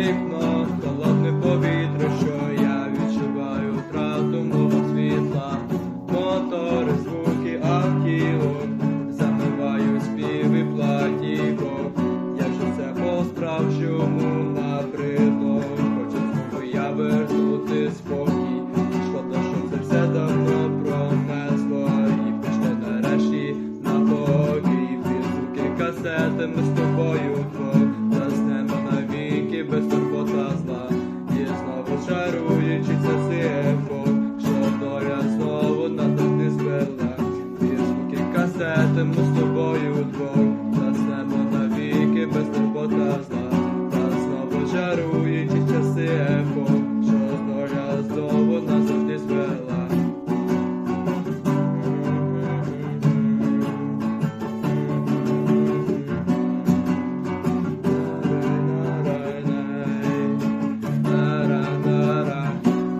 вікно, холодне повітря, що я відчуваю втрату мого світла, мотори, звуки, автівок, замиваю співи платівок, як же це по справжньому набридло, хочу знову я вернути спокій, шкода, що це все давно. Сидимо ми з тобою вдвох, заснемо навіки, без турбота зла, та знову жарує часи епох, що доля знову нас завжди звела.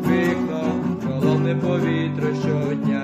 Вікно, холодне повітря щодня.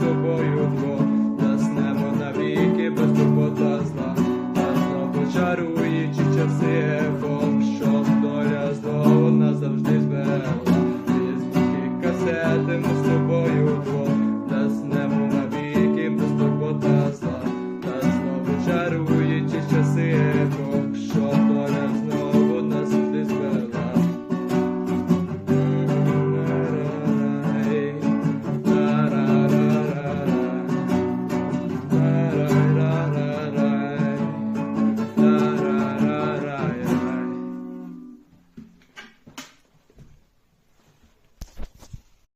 тобою двох, Заснемо навіки, без турбота зла, нас знову почаруючи часи епох, щоб доля знову нас завжди зберегла. Візьмі касети ми з тобою двох, наснемо навіки, без турбота зла, нас знов почаруючи часи епох.